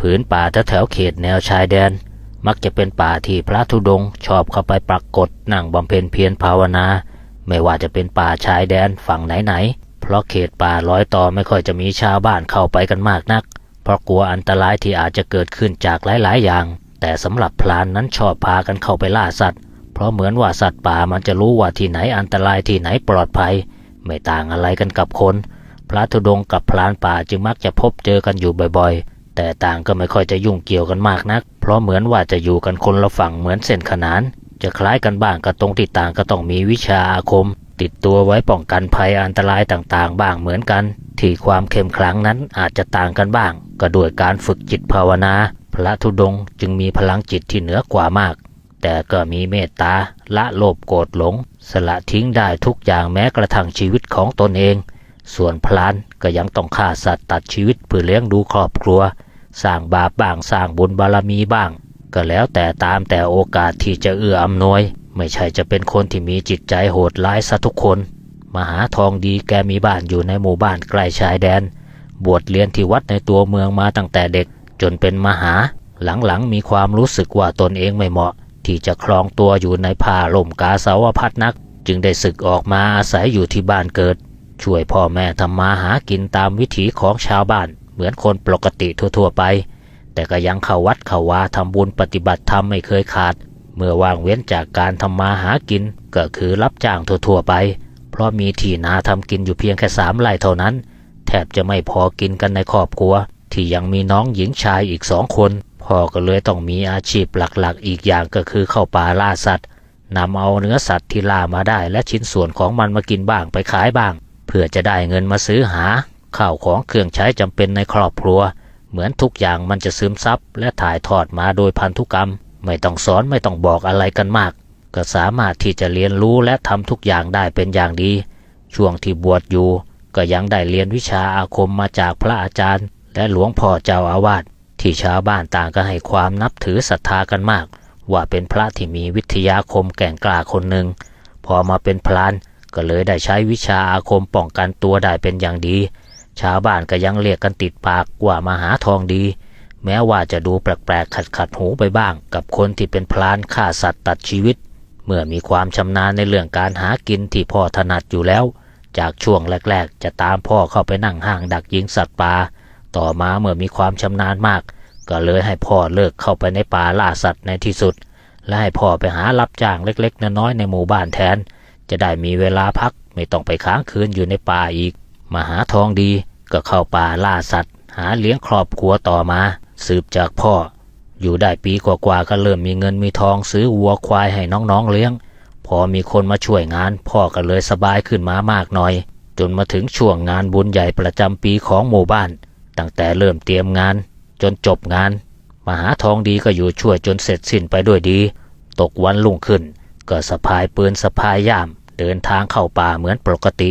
ผืนป่าแถวเขตแนวชายแดน มักจะเป็นป่าที่พระธุดงค์ชอบเข้าไปปรากฏนั่งบำเพ็ญเพียรภาวนา ไม่ว่าจะเป็นป่าชายแดนฝั่งไหนๆเพราะเขตป่าร้อยต่อไม่ค่อยจะมีชาวบ้านเข้าไปกันมากนัก เพราะกลัวอันตรายที่อาจจะเกิดขึ้นจากหลายๆ อย่าง แต่สำหรับพลานนั้นชอบพากันเข้าไปล่าสัตว์ เพราะเหมือนว่าสัตว์ป่ามันจะรู้ว่าที่ไหนอันตรายที่ไหนปลอดภัย ไม่ต่างอะไรกันกับคนพระธุดงค์กับพลานป่าจึงมักจะพบเจอกันอยู่บ่อยๆ แต่ต่างก็ไม่ค่อยจะยุ่งเกี่ยวกันมากนัก เพราะเหมือนว่าจะอยู่กันคนละฝั่งเหมือนเส้นขนาน จะคล้ายกันบ้างก็ตรงที่ต่างก็ต้องมีวิชาอาคม ติดตัวไว้ป้องกันภัยอันตรายต่างๆ บ้างเหมือนกัน ที่ความเข้มขลังนั้นอาจจะต่างกันบ้าง ก็ด้วยการฝึกจิตภาวนา พระธุดงค์จึงมีพลังจิตที่เหนือกว่ามาก แต่ก็มีเมตตาละโลภโกรธหลง สละทิ้งได้ทุกอย่างแม้กระทั่งชีวิตของตนเอง ส่วนพลานก็ยังต้องฆ่าสัตว์ตัดชีวิตเพื่อเลี้ยงดูครอบครัว สร้างบาปบ้างสร้างบุญบารมีบ้าง ก็แล้วแต่ตามแต่โอกาสที่จะเอื้ออำนวย ไม่ใช่จะเป็นคนที่มีจิตใจโหดร้ายซะทุกคน มหาทองดีแกมีบ้านอยู่ในหมู่บ้านใกล้ชายแดน บวชเรียนที่วัดในตัวเมืองมาตั้งแต่เด็ก จนเป็นมหา หลังๆมีความรู้สึกว่าตนเองไม่เหมาะ ที่จะครองตัวอยู่ในผ้าล่มกาสาวพัดนัก จึงได้ศึกออกมาอาศัยอยู่ที่บ้านเกิด ช่วยพ่อแม่ทำมาหากินตามวิถีของชาวบ้าน เหมือนคนปกติทั่วๆไป แต่ก็ยังเข้าวัดเข้าวาทำบุญปฏิบัติธรรมไม่เคยขาด เมื่อว่างเว้นจากการทำมาหากินก็คือรับจ้างทั่วๆไป เพราะมีที่นาทำกินอยู่เพียงแค่สามไร่เท่านั้น แทบจะไม่พอกินกันในครอบครัว ที่ยังมีน้องหญิงชายอีกสองคนพ่อก็เลยต้องมีอาชีพหลักๆ อีกอย่างก็คือเข้าป่าล่าสัตว์นำเอาเนื้อสัตว์ที่ล่ามาได้และชิ้นส่วนของมันมากินบ้างไปขายบ้าง เพื่อจะได้เงินมาซื้อหาข้าวของเครื่องใช้จำเป็นในครอบครัว เหมือนทุกอย่างมันจะซึมซับและถ่ายทอดมาโดยพันธุกรรม ไม่ต้องสอนไม่ต้องบอกอะไรกันมาก ก็สามารถที่จะเรียนรู้และทำทุกอย่างได้เป็นอย่างดี ช่วงที่บวชอยู่ ก็ยังได้เรียนวิชาอาคมมาจากพระอาจารย์ และหลวงพ่อเจ้าอาวาสที่ชาวบ้านต่างก็ให้ความนับถือศรัทธากันมาก ว่าเป็นพระที่มีวิทยาคมแก่งกล้าคนหนึ่งพอมาเป็นพลาน ก็เลยได้ใช้วิชาอาคมป้องกันตัวได้เป็นอย่างดี ชาวบ้านก็ยังเรียกกันติดปากว่ามหาทองดี แม้ว่าจะดูแปลกๆขัดขัดหูไปบ้าง กับคนที่เป็นพลานฆ่าสัตว์ตัดชีวิต เมื่อมีความชำนาญในเรื่องการหากินที่พ่อถนัดอยู่แล้ว จากช่วงแรก ๆ จะตามพ่อเข้าไปนั่งห้างดักยิงสัตว์ป่าต่อมาเมื่อมีความชำนาญมาก ก็เลยให้พ่อเลิกเข้าไปในป่าล่าสัตว์ในที่สุด และให้พ่อไปหารับจ้างเล็กๆน้อยๆในหมู่บ้านแทน จะได้มีเวลาพักไม่ต้องไปค้างคืนอยู่ในป่าอีก มหาทองดีก็เข้าป่าล่าสัตว์ หาเลี้ยงครอบครัวต่อมา สืบจากพ่อ อยู่ได้ปีกว่าๆก็เริ่มมีเงินมีทองซื้อวัวควายให้น้องๆเลี้ยง พอมีคนมาช่วยงาน พ่อก็เลยสบายขึ้นมามากหน่อย จนมาถึงช่วงงานบุญใหญ่ประจำปีของหมู่บ้าน ตั้งแต่เริ่มเตรียมงาน จนจบงาน มหาทองดีก็อยู่ช่วยจนเสร็จสิ้นไปด้วยดี ตกวันรุ่งขึ้น ก็สะพายปืนสะพายย่าม เดินทางเข้าป่าเหมือนปกติ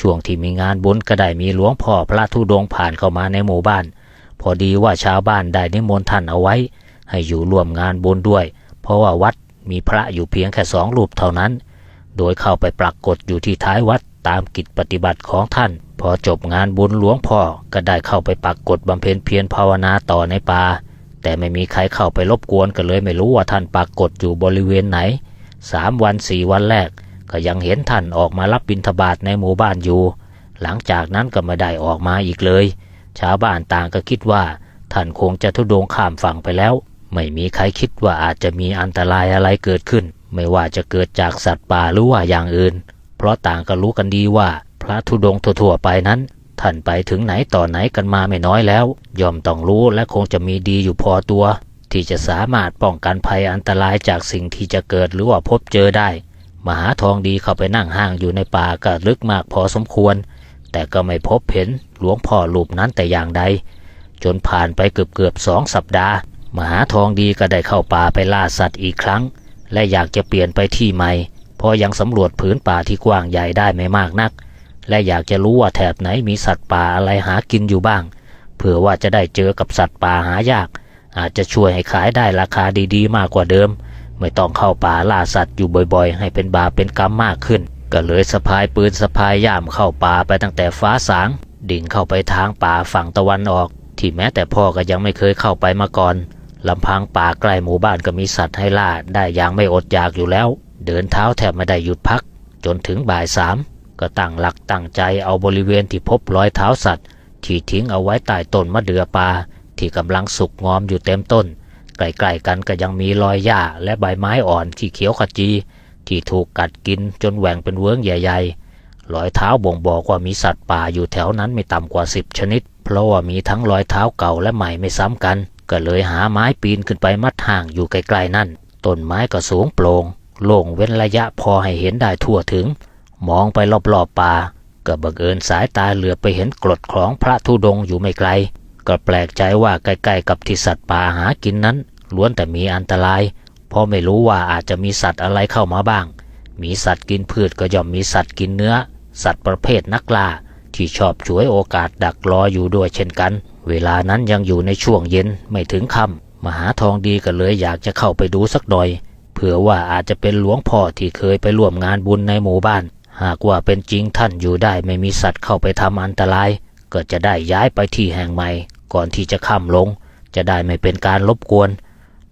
ช่วงที่มีงานบุญก็ได้มีหลวงพ่อพระธุดงผ่านเข้ามาในหมู่บ้าน พอดีว่าชาวบ้านได้นิมนต์ท่านเอาไว้ ให้อยู่ร่วมงานบุญด้วย เพราะว่าวัดมีพระอยู่เพียงแค่สองรูปเท่านั้น โดยเข้าไปปรากฏอยู่ที่ท้ายวัดตามกิจปฏิบัติของท่าน พอจบงานบุญหลวงพ่อก็ได้เข้าไปปรากฏบำเพ็ญเพียรภาวนาต่อในป่าแต่ไม่มีใครเข้าไปรบกวนก็เลยไม่รู้ว่าท่านปรากฏอยู่บริเวณไหนสามวันสี่วันแรก ก็ยังเห็นท่านออกมารับบิณฑบาตในหมู่บ้านอยู่ หลังจากนั้นก็ไม่ได้ออกมาอีกเลย ชาวบ้านต่างก็คิดว่า ท่านคงจะทุดงข้ามฝั่งไปแล้ว ไม่มีใครคิดว่าอาจจะมีอันตรายอะไรเกิดขึ้น ไม่ว่าจะเกิดจากสัตว์ป่าหรือว่าอย่างอื่น เพราะต่างก็รู้กันดีว่า พระธุดงทั่วๆไปนั้น ท่านไปถึงไหนต่อไหนกันมาไม่น้อยแล้ว ย่อมต้องรู้และคงจะมีดีอยู่พอตัว ที่จะสามารถป้องกันภัยอันตรายจากสิ่งที่จะเกิดหรือว่าพบเจอได้ มหาทองดีเข้าไปนั่งห้างอยู่ในป่าก็ลึกมากพอสมควร แต่ก็ไม่พบเห็นหลวงพ่อรูปนั้นแต่อย่างใด จนผ่านไปเกือบเกือบสองสัปดาห์ มหาทองดีก็ได้เข้าป่าไปล่าสัตว์อีกครั้ง และอยากจะเปลี่ยนไปที่ใหม่เพราะยังสำรวจผืนป่าที่กว้างใหญ่ได้ไม่มากนัก และอยากจะรู้ว่าแถบไหนมีสัตว์ป่าอะไรหากินอยู่บ้างเผื่อว่าจะได้เจอกับสัตว์ป่าหายาก อาจจะช่วยให้ขายได้ราคาดีๆ มากกว่าเดิม ไม่ต้องเข้าป่าล่าสัตว์อยู่บ่อยๆ ให้เป็นบาปเป็นกรรมมากขึ้น ก็เลยสะพายปืนสะพายย่ามเข้าป่าไปตั้งแต่ฟ้าสาง ดิ่งเข้าไปทางป่าฝั่งตะวันออก ที่แม้แต่พ่อก็ยังไม่เคยเข้าไปมาก่อนลำพังป่าใกล้หมู่บ้านก็มีสัตว์ให้ล่าได้อย่างไม่อดอยากอยู่แล้ว เดินเท้าแทบไม่ได้หยุดพัก จนถึงบ่ายสามก็ตั้งหลักตั้งใจเอาบริเวณที่พบรอยเท้าสัตว์ ที่ทิ้งเอาไว้ใต้ต้นมะเดื่อป่าที่กำลังสุกงอมอยู่เต็มต้น ใกล้ๆกันก็ยังมีรอยหญ้าและใบไม้อ่อนที่เขียวขจี ที่ถูกกัดกินจนแหว่งเป็นเวิ้งใหญ่ๆรอยเท้าบ่งบอกว่ามีสัตว์ป่าอยู่แถวนั้นไม่ต่ำกว่าสิบชนิด เพราะว่ามีทั้งรอยเท้าเก่าและใหม่ไม่ซ้ำกัน ก็เลยหาไม้ปีนขึ้นไปมัดห่างอยู่ไกลๆนั่นต้นไม้ก็สูงโปร่งโล่งเว้นระยะพอให้เห็นได้ทั่วถึง มองไปรอบๆป่าก็บังเอิญสายตาเหลือไปเห็นกรดของพระธุดงอยู่ไม่ไกล ก็แปลกใจว่าใกล้ๆกับที่สัตว์ป่าหากินนั้น ล้วนแต่มีอันตราย เพราะไม่รู้ว่าอาจจะมีสัตว์อะไรเข้ามาบ้าง มีสัตว์กินพืชก็ย่อมมีสัตว์กินเนื้อ สัตว์ประเภทนักล่า ที่ชอบฉวยโอกาสดักรออยู่ด้วยเช่นกัน เวลานั้นยังอยู่ในช่วงเย็นไม่ถึงค่ำมหาทองดีก็เลยอยากจะเข้าไปดูสักหน่อย เผื่อว่าอาจจะเป็นหลวงพ่อที่เคยไปร่วมงานบุญในหมู่บ้าน หากว่าเป็นจริงท่านอยู่ได้ไม่มีสัตว์เข้าไปทำอันตราย ก็จะได้ย้ายไปที่แห่งใหม่ ก่อนที่จะค่ำลง จะได้ไม่เป็นการรบกวน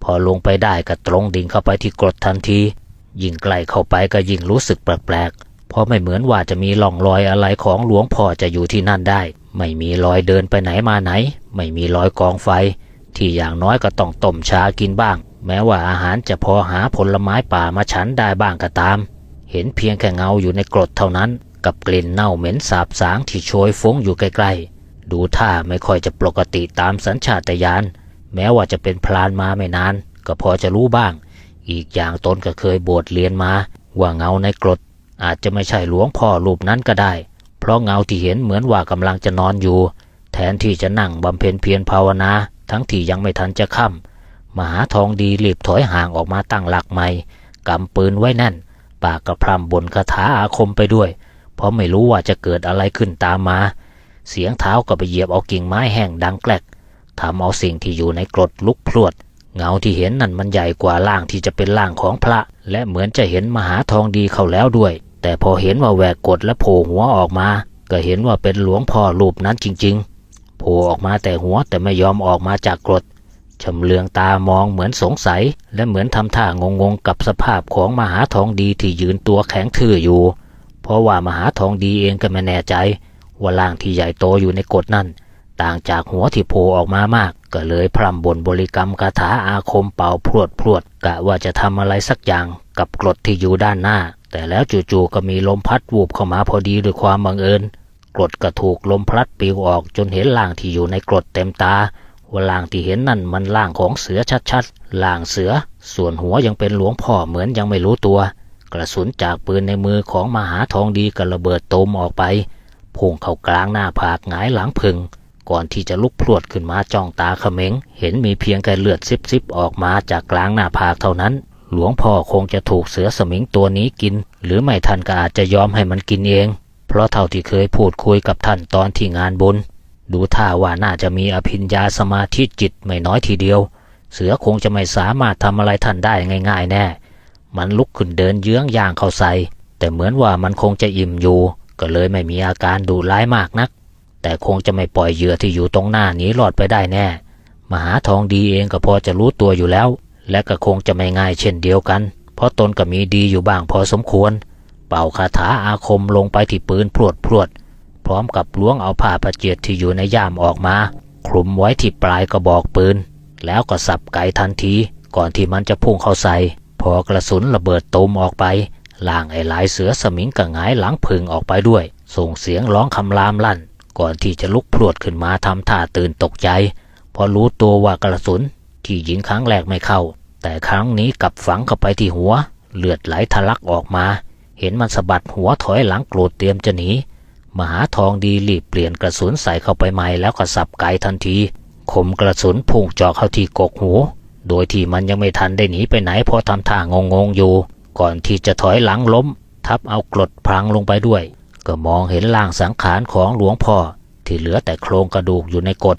พอลงไปได้ก็ตรงดิ่งเข้าไปที่กรดทันที ยิ่งใกล้เข้าไปก็ยิ่งรู้สึกแปลกๆ เพราะไม่เหมือนว่าจะมีร่องรอยอะไรของหลวงพ่อจะอยู่ที่นั่นได้ ไม่มีรอยเดินไปไหนมาไหน ไม่มีรอยกองไฟ ที่อย่างน้อยก็ต้องต้มชากินบ้าง แม้ว่าอาหารจะพอหาผลไม้ป่ามาฉันได้บ้างก็ตาม เห็นเพียงแค่เงาอยู่ในกรดเท่านั้นกับกลิ่นเน่าเหม็นสาบสางที่โชยฟุ้งอยู่ใกล้ๆ ดูท่าไม่ค่อยจะปกติตามสัญชาตญาณ แม้ว่าจะเป็นพลานมาไม่นาน ก็พอจะรู้บ้าง อีกอย่างตนก็เคยบวชเรียนมา ว่าเงาในกรด อาจจะไม่ใช่หลวงพ่อรูปนั้นก็ได้ เพราะเงาที่เห็นเหมือนว่ากำลังจะนอนอยู่ แทนที่จะนั่งบำเพ็ญเพียรภาวนา ทั้งที่ยังไม่ทันจะค่ำมหาทองดีรีบถอยห่างออกมาตั้งหลักใหม่กำปืนไว้แน่น ปากกระพร่ำบนคาถาอาคมไปด้วย เพราะไม่รู้ว่าจะเกิดอะไรขึ้นตามมา เสียงเท้าก็ไปเหยียบเอากิ่งไม้แห้งดังแกลกทำเอาสิ่งที่อยู่ในกรดลุกพรวด เงาที่เห็นนั่นมันใหญ่กว่าร่างที่จะเป็นร่างของพระ และเหมือนจะเห็นมหาทองดีเข้าแล้วด้วย แต่พอเห็นว่าแหวกกดและโผล่หัวออกมา ก็เห็นว่าเป็นหลวงพ่อรูปนั้นจริง ๆ โผล่ออกมาแต่หัวแต่ไม่ยอมออกมาจากกรดชำเลืองตามองเหมือนสงสัย และเหมือนทำท่างงๆกับสภาพของมหาทองดีที่ยืนตัวแข็งทื่ออยู่ เพราะว่ามหาทองดีเองก็ไม่แน่ใจ ว่าร่างที่ใหญ่โตอยู่ในกฎนั่น ต่างจากหัวที่โผล่ออกมามาก ก็เลยพร่ำบ่นบริกรรมคาถาอาคมเป่าพรวดพรวดกะว่าจะทำอะไรสักอย่างกับกรดที่อยู่ด้านหน้า แต่แล้วจู่ๆก็มีลมพัดวูบเข้ามาพอดีด้วยความบังเอิญกรดก็ถูกลมพัดปลิวออกจนเห็นร่างที่อยู่ในกรดเต็มตาว่าร่างที่เห็นนั่นมันร่างของเสือชัดๆร่างเสือ ส่วนหัวยังเป็นหลวงพ่อเหมือนยังไม่รู้ตัว กระสุนจากปืนในมือของมหาทองดีก็ระเบิดตูมออกไป พุ่งเข้ากลางหน้าผากหงายหลังพึง ก่อนที่จะลุกพรวดขึ้นมาจ้องตาเขม็ง เห็นมีเพียงแค่เลือดซิบๆออกมาจากกลางหน้าผากเท่านั้น หลวงพ่อคงจะถูกเสือสมิงตัวนี้กิน หรือไม่ท่านก็อาจจะยอมให้มันกินเอง เพราะเท่าที่เคยพูดคุยกับท่านตอนที่งานบุญดูท่าว่าน่าจะมีอภิญญาสมาธิจิตไม่น้อยทีเดียว เสือคงจะไม่สามารถทำอะไรท่านได้ง่าย ๆ แน่ มันลุกขึ้นเดินเยื้องย่างเข้าใส่ แต่เหมือนว่ามันคงจะอิ่มอยู่ ก็เลยไม่มีอาการดุร้ายมากนัก แต่คงจะไม่ปล่อยเหยื่อที่อยู่ตรงหน้าหนี้รอดไปได้แน่ มหาทองดีเองก็พอจะรู้ตัวอยู่แล้ว และก็คงจะไม่ง่ายเช่นเดียวกัน เพราะตนก็มีดีอยู่บ้างพอสมควร เป่าคาถาอาคมลงไปที่ปืนพรวดพรวดพร้อมกับล้วงเอาผ้าประเจียดที่อยู่ในย่ามออกมา คลุมไว้ที่ปลายกระบอกปืน แล้วก็สับไกทันที ก่อนที่มันจะพุ่งเข้าใส่ พอกระสุนระเบิดตูมออกไป ล่างไอ้หลายเสือสมิงก็หงายหลังพึงออกไปด้วย ส่งเสียงร้องคำรามลั่น ก่อนที่จะลุกพรวดขึ้นมาทำท่าตื่นตกใจ พอรู้ตัวว่ากระสุน ที่ยิงครั้งแรกไม่เข้า แต่ครั้งนี้กลับฝังเข้าไปที่หัว เลือดไหลทะลักออกมา เห็นมันสะบัดหัวถอยหลังโกรธเตรียมจะหนีมหาทองดีรีบเปลี่ยนกระสุนใส่เข้าไปใหม่แล้วก็สับไกทันทีคมกระสุนพุ่งเจาะเข้าที่กกหู โดยที่มันยังไม่ทันได้หนีไปไหนเพราะทำท่างงงๆอยู่ ก่อนที่จะถอยหลังล้ม ทับเอากรดพลังลงไปด้วย ก็มองเห็นร่างสังขารของหลวงพ่อ ที่เหลือแต่โครงกระดูกอยู่ในกฎ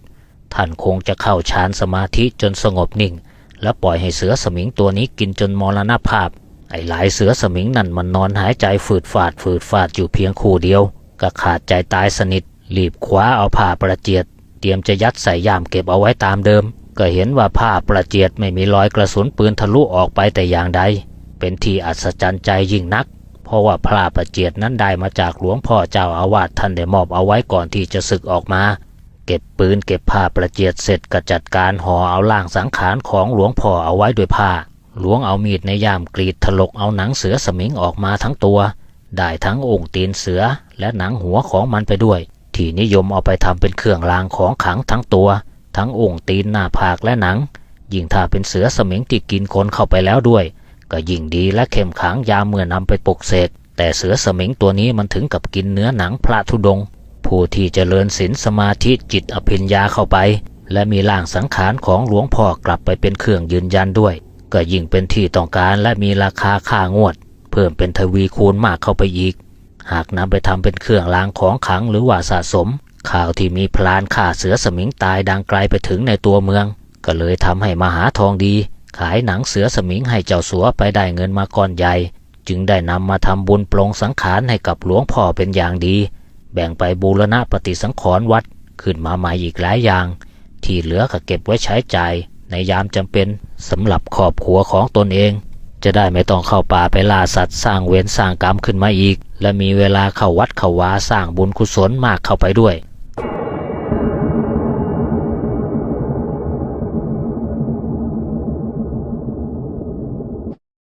ท่านคงจะเข้าฌานสมาธิจนสงบนิ่ง แล้วปล่อยให้เสือสมิงตัวนี้กินจนมรณภาพ ไอ้หลายเสือสมิงนั่นมันนอนหายใจฝืดฝาดฝืดฝาดอยู่เพียงคู่เดียว ก็ขาดใจตายสนิทรีบคว้าเอาผ้าประเจียดตรียมจะยัดใส่ย่ามเก็บเอาไว้ตามเดิม ก็เห็นว่าผ้าประเจียดไม่มีรอยกระสุนปืนทะลุออกไปแต่อย่างใด เป็นที่อัศจรรย์ใจยิ่งนัก เพราะว่าผ้าประเจียดนั้นได้มาจากหลวงพ่อเจ้าอาวาสท่านได้มอบเอาไว้ก่อนที่จะศึกออกมา เก็บปืนเก็บผ้าประเจียดเสร็จก็จัดการห่อเอาล่างสังขารของหลวงพ่อเอาไว้ด้วยผ้าหลวงเอามีดในย่ามกรีดถลกเอาหนังเสือสมิงออกมาทั้งตัว ได้ทั้งองค์ตีนเสือและหนังหัวของมันไปด้วย ที่นิยมเอาไปทำเป็นเครื่องรางของขังทั้งตัว ทั้งองค์ตีนหน้าผากและหนัง ยิ่งถ้าเป็นเสือสมิงที่กินคนเข้าไปแล้วด้วย ก็ยิ่งดีและเข้มขังยาเมื่อนำไปปลุกเสกแต่เสือสมิงตัวนี้มันถึงกับกินเนื้อหนังพระธุดงค์ผู้ที่เจริญศีลสมาธิจิตอภิญญาเข้าไป และมีร่างสังขารของหลวงพ่อกลับไปเป็นเครื่องยืนยันด้วย ก็ยิ่งเป็นที่ต้องการและมีราคาค่างวด เพิ่มเป็นทวีคูณมากเข้าไปอีก หากนำไปทำเป็นเครื่องรางของขังหรือว่าสะสม ข่าวที่มีพลานฆ่าเสือสมิงตายดังไกลไปถึงในตัวเมือง ก็เลยทำให้มหาทองดี ขายหนังเสือสมิงให้เจ้าสัวไปได้เงินมาก้อนใหญ่ จึงได้นำมาทำบุญปลงสังขารให้กับหลวงพ่อเป็นอย่างดี แบ่งไปบูรณะปฏิสังขรณ์วัดขึ้นมาใหม่อีกหลายอย่าง ที่เหลือก็เก็บไว้ใช้ใจ่ายในยามจำเป็นสำหรับครอบครัวของตนเอง จะได้ไม่ต้องเข้าป่าไปล่าสัตว์สร้างเวรสร้างกรรมขึ้นมาอีก และมีเวลาเข้าวัดเข้าวาสร้างบุญกุศลมากเข้าไปด้วย